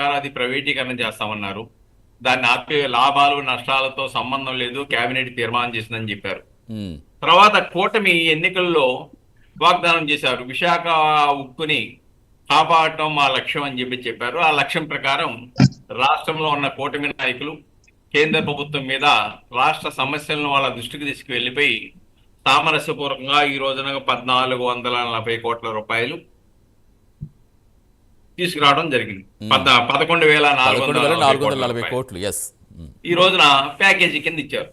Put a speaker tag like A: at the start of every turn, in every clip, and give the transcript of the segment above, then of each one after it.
A: గారు అది ప్రైవేటీకరణ చేస్తామన్నారు. దాన్ని ఆపే లాభాలు నష్టాలతో సంబంధం లేదు కేబినెట్ తీర్మానం చేసిందని చెప్పారు. తర్వాత కూటమి ఎన్నికల్లో వాగ్దానం చేశారు. విశాఖ ఉక్కుని కాపాడటం మా లక్ష్యం అని చెప్పి చెప్పారు. ఆ లక్ష్యం ప్రకారం రాష్ట్రంలో ఉన్న కూటమి నాయకులు కేంద్ర ప్రభుత్వం మీద రాష్ట్ర సమస్యలను వాళ్ళ దృష్టికి తీసుకువెళ్ళిపోయి సామరస్యపూర్వకంగా ఈ రోజున పద్నాలుగు వందల నలభై కోట్ల రూపాయలు తీసుకురావడం జరిగింది. పదకొండు వేల నాలుగు వందల
B: నలభై. కోట్లు
A: ఈ రోజున ప్యాకేజీ కింద ఇచ్చారు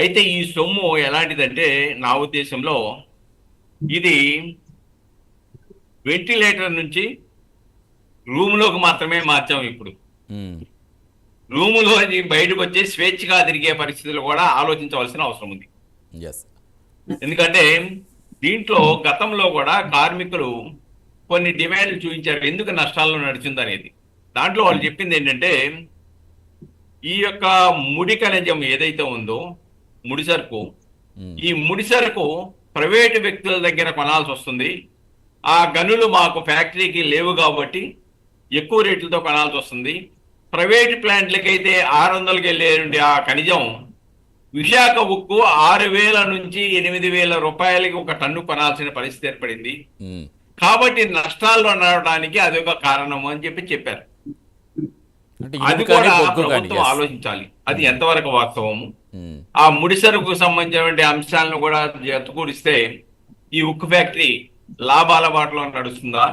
A: అయితే ఈ సొమ్ము ఎలాంటిదంటే నా ఉద్దేశంలో ఇది వెంటిలేటర్ నుంచి రూములోకి మాత్రమే మార్చాం ఇప్పుడు. రూములో బయటకు వచ్చి స్వేచ్ఛగా తిరిగే పరిస్థితులు కూడా ఆలోచించవలసిన అవసరం ఉంది. ఎందుకంటే దీంట్లో గతంలో కూడా కార్మికులు కొన్ని డిమాండ్లు చూపించారు. ఎందుకు నష్టాల్లో నడిచిందనేది దాంట్లో వాళ్ళు చెప్పింది ఏంటంటే ఈ యొక్క ముడి ఖనిజం ఏదైతే ఉందో ముడి సరుకు
B: ఉమ్,
A: ఈ ముడి సరుకు ప్రైవేటు వ్యక్తుల దగ్గర కొనాల్సి వస్తుంది. ఆ గనులు మాకు ఫ్యాక్టరీకి లేవు కాబట్టి ఎక్కువ రేట్లతో కొనాల్సి వస్తుంది. ప్రైవేట్ ప్లాంట్లకైతే ఆరు వందలకి వెళ్ళే ఆ ఖనిజం విశాఖ ఉక్కు ఆరు వేల నుంచి ఎనిమిది వేల రూపాయలకి ఒక టన్ను కొనాల్సిన పరిస్థితి ఏర్పడింది.
B: ఉమ్,
A: కాబట్టి నష్టాల్లో నడవడానికి అది ఒక కారణము అని చెప్పి చెప్పారు. అది కూడా ప్రభుత్వం. ఆలోచించాలి. అది ఎంతవరకు వాస్తవము?
B: ఉమ్,
A: ఆ ముడిసరుకు సంబంధించినటువంటి అంశాలను కూడా జతకూరిస్తే ఈ ఉక్కు ఫ్యాక్టరీ లాభాల బాటలో నడుస్తుందా?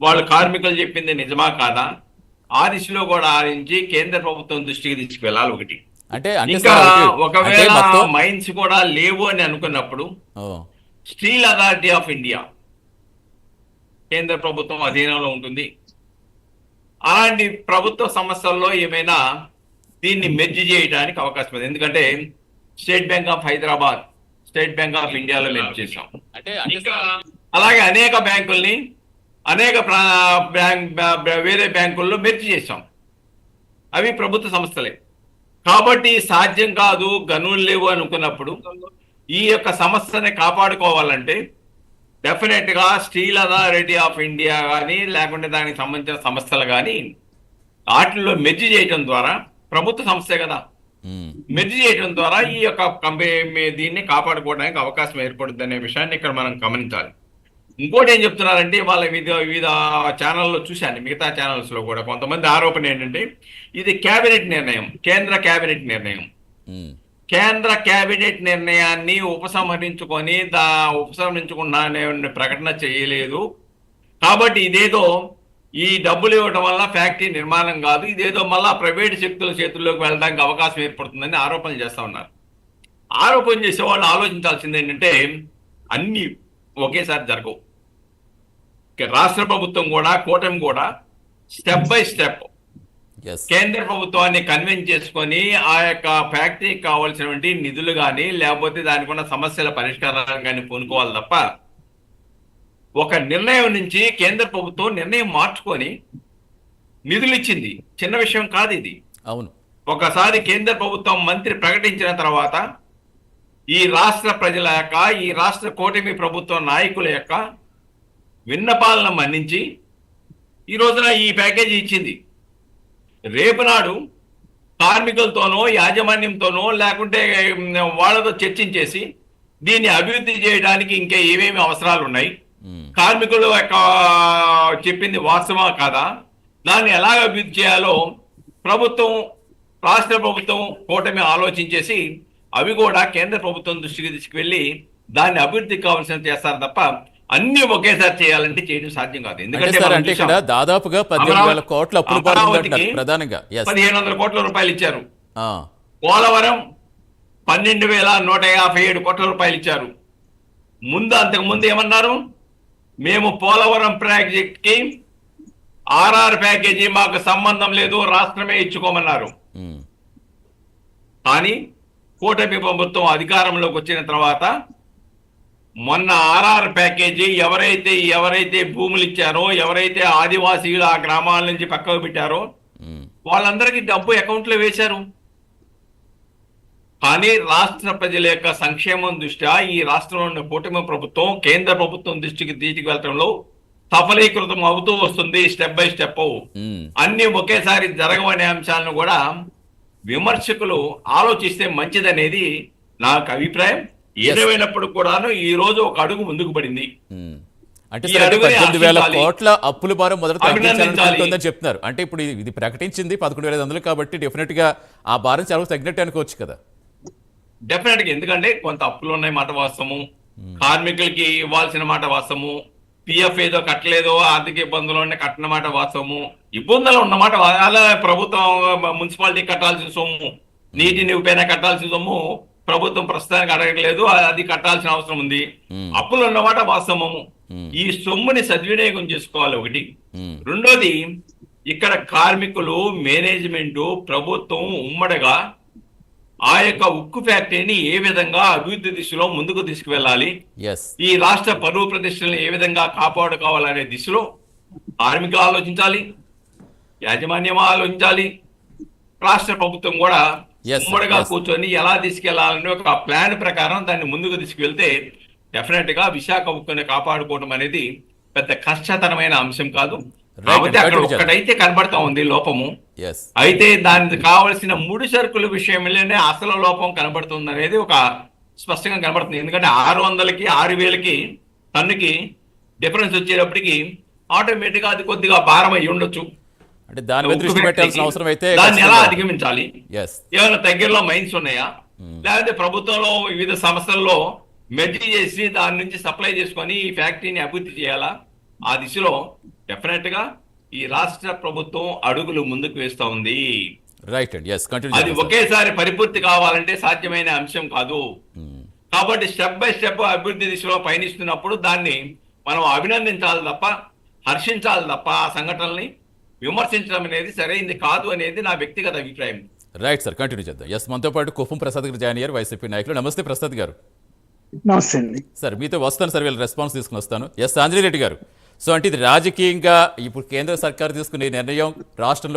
A: వాళ్ళు కార్మికులు చెప్పింది నిజమా కాదా? ఆ దిశలో కూడా ఆలోచించి కేంద్ర ప్రభుత్వం దృష్టికి తీసుకువెళ్ళాలి ఒకటి.
B: అంటే
A: ఇంకా ఒకవేళ మైన్స్ కూడా లేవు అని అనుకున్నప్పుడు స్టీల్ అథారిటీ ఆఫ్ ఇండియా కేంద్ర ప్రభుత్వం అధీనంలో ఉంటుంది. అలాంటి ప్రభుత్వ సంస్థల్లో ఏమైనా దీన్ని మెర్జ్ చేయడానికి అవకాశం ఉంది. ఎందుకంటే State Bank of Hyderabad State Bank of ఇండియాలో మెర్జ్ చేశాం.
B: అంటే
A: అలాగే అనేక బ్యాంకుల్ని అనేక ప్రా- బ్యాంక్ బ్యా- వేరే బ్యాంకుల్లో మెర్జ్ చేశాం. అవి ప్రభుత్వ సంస్థలే. కాబట్టి సాధ్యం కాదు గనులు లేవు అనుకున్నప్పుడు ఈ యొక్క సంస్థని కాపాడుకోవాలంటే డెఫినెట్గా స్టీల్ అథారిటీ ఆఫ్ ఇండియా కానీ లేకుంటే దానికి సంబంధించిన సంస్థలు కానీ వాటిల్లో మెర్జ్ చేయడం ద్వారా ప్రభుత్వ సంస్థే కదా. మెర్జ్ చేయడం ద్వారా ఈ యొక్క కంపెనీ దీన్ని కాపాడుకోవడానికి అవకాశం ఏర్పడుతుంది అనే విషయాన్ని ఇక్కడ మనం గమనించాలి. ఇంకోటి ఏం చెప్తున్నారంటే వాళ్ళ వివిధ వివిధ ఛానల్లో చూశాను మిగతా ఛానల్స్లో కూడా కొంతమంది ఆరోపణ ఏంటంటే ఇది కేబినెట్ నిర్ణయం కేంద్ర కేబినెట్ నిర్ణయం. కేంద్ర కేబినెట్ నిర్ణయాన్ని ఉపసంహరించుకొని దా ఉపసంహరించుకున్నానే ప్రకటన చేయలేదు. కాబట్టి ఇదేదో ఈ డబ్బులు ఇవ్వడం వల్ల ఫ్యాక్టరీ నిర్మాణం కాదు ఇదేదో మళ్ళా ప్రైవేట్ శక్తుల చేతుల్లోకి వెళ్ళడానికి అవకాశం ఏర్పడుతుందని ఆరోపణలు చేస్తూ ఉన్నారు. ఆరోపణ చేసే వాళ్ళు ఆలోచించాల్సింది ఏంటంటే అన్ని ఒకేసారి జరగవు. రాష్ట్ర ప్రభుత్వం కూడా కూటమి కూడా స్టెప్ బై స్టెప్ కేంద్ర ప్రభుత్వాన్ని కన్విన్స్ చేసుకొని ఆ యొక్క ఫ్యాక్టరీకి కావాల్సినటువంటి నిధులు కానీ లేకపోతే దానికి ఉన్న సమస్యల పరిష్కారం కానీ పూనుకోవాలి తప్ప ఒక నిర్ణయం నుంచి కేంద్ర ప్రభుత్వం నిర్ణయం మార్చుకొని నిధులు ఇచ్చింది. చిన్న విషయం కాదు ఇది.
B: అవును.
A: ఒకసారి కేంద్ర ప్రభుత్వం మంత్రి ప్రకటించిన తర్వాత ఈ రాష్ట్ర ప్రజల యొక్క ఈ రాష్ట్ర కూటమి ప్రభుత్వ నాయకుల యొక్క విన్నపాలను మన్నించి ఈ రోజున ఈ ప్యాకేజీ ఇచ్చింది. రేపు నాడు కార్మికులతోనో యాజమాన్యంతోనో లేకుంటే వాళ్ళతో చర్చించేసి దీన్ని అభివృద్ధి చేయడానికి ఇంకా ఏమేమి అవసరాలు ఉన్నాయి? కార్మికుల యొక్క చెప్పింది వాస్తవా కాదా? దాన్ని ఎలా అభివృద్ధి చేయాలో ప్రభుత్వం రాష్ట్ర ప్రభుత్వం కూటమి ఆలోచించేసి అవి కూడా కేంద్ర ప్రభుత్వం దృష్టికి తీసుకువెళ్ళి దాన్ని అభివృద్ధికి కావాల్సిన చేస్తారు తప్ప అన్ని ఒకేసారి చేయాలంటే చేయడం సాధ్యం కాదు. ఎందుకంటే
B: అంటే ఇక్కడ దాదాపుగా వేల కోట్ల అప్పులు ప్రధానంగా.
A: పదిహేను వందల కోట్ల రూపాయలు ఇచ్చారు. పోలవరం పన్నెండు వేల నూట యాభై ఏడు కోట్ల రూపాయలు ఇచ్చారు. ముందు అంతకు ముందు ఏమన్నారు? మేము పోలవరం ప్రాజెక్ట్కి ఆర్ఆర్ ప్యాకేజీ మాకు సంబంధం లేదు రాష్ట్రమే ఇచ్చుకోమన్నారు. కానీ కూటమి ప్రభుత్వం అధికారంలోకి వచ్చిన తర్వాత మొన్న ఆర్ఆర్ ప్యాకేజీ ఎవరైతే ఎవరైతే భూములు ఇచ్చారో ఎవరైతే ఆదివాసీలు ఆ గ్రామాల నుంచి పక్కకు పెట్టారో వాళ్ళందరికీ డబ్బు అకౌంట్లో వేశారు. కానీ రాష్ట్ర ప్రజల యొక్క సంక్షేమం దృష్ట్యా ఈ రాష్ట్రంలో ఉన్న కూటమి ప్రభుత్వం కేంద్ర ప్రభుత్వం దృష్టికి తీసుకు వెళ్ళడంలో సఫలీకృతం అవుతూ వస్తుంది స్టెప్ బై స్టెప్. అన్ని ఒకేసారి జరగవనే అంశాలను కూడా విమర్శకులు ఆలోచిస్తే మంచిదనేది నాకు అభిప్రాయం. ఏదేమైనప్పుడు కూడాను ఈ రోజు ఒక అడుగు ముందుకు పడింది.
B: ఉమ్. అంటే పద్దెనిమిది వేల. కోట్ల అప్పుల భారం మొదట. తగ్గించాలనుకుంటుందని చెప్తున్నారు. అంటే ఇప్పుడు ఇది- ప్రకటించింది పదకొండు వేల ఐదు వందలు కాబట్టి డెఫినెట్గా ఆ భారం చాలా తగ్గినట్టు అనుకోవచ్చు కదా.
A: డెఫినెట్గా ఎందుకంటే కొంత అప్పులు ఉన్నాయి మాట వాస్తవము. కార్మికులకి ఇవ్వాల్సిన మాట వాస్తవము. పిఎఫ్ ఏదో కట్టలేదో ఆర్థిక ఇబ్బందులు ఉన్నాయి కట్టిన మాట వాస్తవము. ఇబ్బందులు ఉన్నమాట అలా ప్రభుత్వం మున్సిపాలిటీ కట్టాల్సిన సొమ్ము నీటి నిలిపైన కట్టాల్సిన సొమ్ము ప్రభుత్వం ప్రస్తుతానికి అడగట్లేదు అది కట్టాల్సిన అవసరం ఉంది. అప్పులు ఉన్నమాట వాస్తవము. ఈ సొమ్ముని సద్వినియోగం చేసుకోవాలి ఒకటి రెండోది ఇక్కడ కార్మికులు మేనేజ్మెంట్ ప్రభుత్వం ఉమ్మడిగా ఆ యొక్క ఉక్కు ఫ్యాక్టరీని ఏ విధంగా అభివృద్ధి దిశలో ముందుకు తీసుకువెళ్ళాలి ఈ రాష్ట్ర పరువు ప్రతిష్టలను ఏ విధంగా కాపాడుకోవాలనే దిశలో కార్మికులు ఆలోచించాలి యాజమాన్యం ఆలోచించాలి రాష్ట్ర ప్రభుత్వం కూడా. ఉమ్మడిగా. కూర్చొని ఎలా తీసుకెళ్ళాలని ఒక ప్లాన్ ప్రకారం దాన్ని ముందుకు తీసుకువెళ్తే డెఫినెట్గా విశాఖ ఉక్కుని కాపాడుకోవడం అనేది పెద్ద కష్టతరమైన అంశం కాదు. కాబట్టి అక్కడ. ఒక్కటైతే కనబడతా ఉంది లోపము. అయితే దానికి కావలసిన ముడి సరుకుల విషయంలోనే అసలు లోపం కనబడుతుంది అనేది ఒక స్పష్టంగా కనబడుతుంది. ఎందుకంటే ఆరు వందలకి ఆరు వేలకి టన్నుకి డిఫరెన్స్ వచ్చేటప్పటికి ఆటోమేటిక్గా అది కొద్దిగా భారం అయి ఉండొచ్చు.
B: అంటే దాని మీద దృష్టి పెట్టాల్సిన అవసరం అయితే
A: దాన్ని ఎలా అధిగమించాలి? ఏమైనా దగ్గరలో మైన్స్ ఉన్నాయా? లేకపోతే ప్రభుత్వంలో వివిధ సంస్థల్లో మెర్జీ చేసి దాని నుంచి సప్లై చేసుకొని ఈ ఫ్యాక్టరీని అభివృద్ధి చేయాలా? ఆ దిశలో డెఫినెట్గా ఈ రాష్ట్ర ప్రభుత్వం అడుగులు ముందుకు వేస్తా ఉంది.
B: రైట్ అండి ఎస్
A: అది ఒకేసారి పరిపూర్తి కావాలంటే సాధ్యమైన అంశం కాదు. కాబట్టి స్టెప్ బై స్టెప్ అభివృద్ధి దిశలో పయనిస్తున్నప్పుడు దాన్ని మనం అభినందించాలి తప్ప హర్షించాలి తప్ప ఆ సంఘటనల్ని విమర్శించడం అనేది సరైంది కాదు అనేది నా వ్యక్తిగత అభిప్రాయం.
B: రైట్ సార్ కంటిన్యూ చేద్దాం. ఎస్ మనతో పాటు కుప్పం ప్రసాద్ గారు జాయిన్ అయ్యారు. వైసీపీ నాయకులు. నమస్తే ప్రసాద్ గారు.
C: నమస్తే అండి.
B: సార్ మీతో వస్తాను సార్ వీళ్ళ రెస్పాన్స్ తీసుకుని వస్తాను. ఎస్ ఆంజనేయ రెడ్డి గారు. సో అంటే ఇది రాజకీయంగా ఇప్పుడు కేంద్ర సర్కార్ తీసుకునే నిర్ణయం రాష్ట్రంలో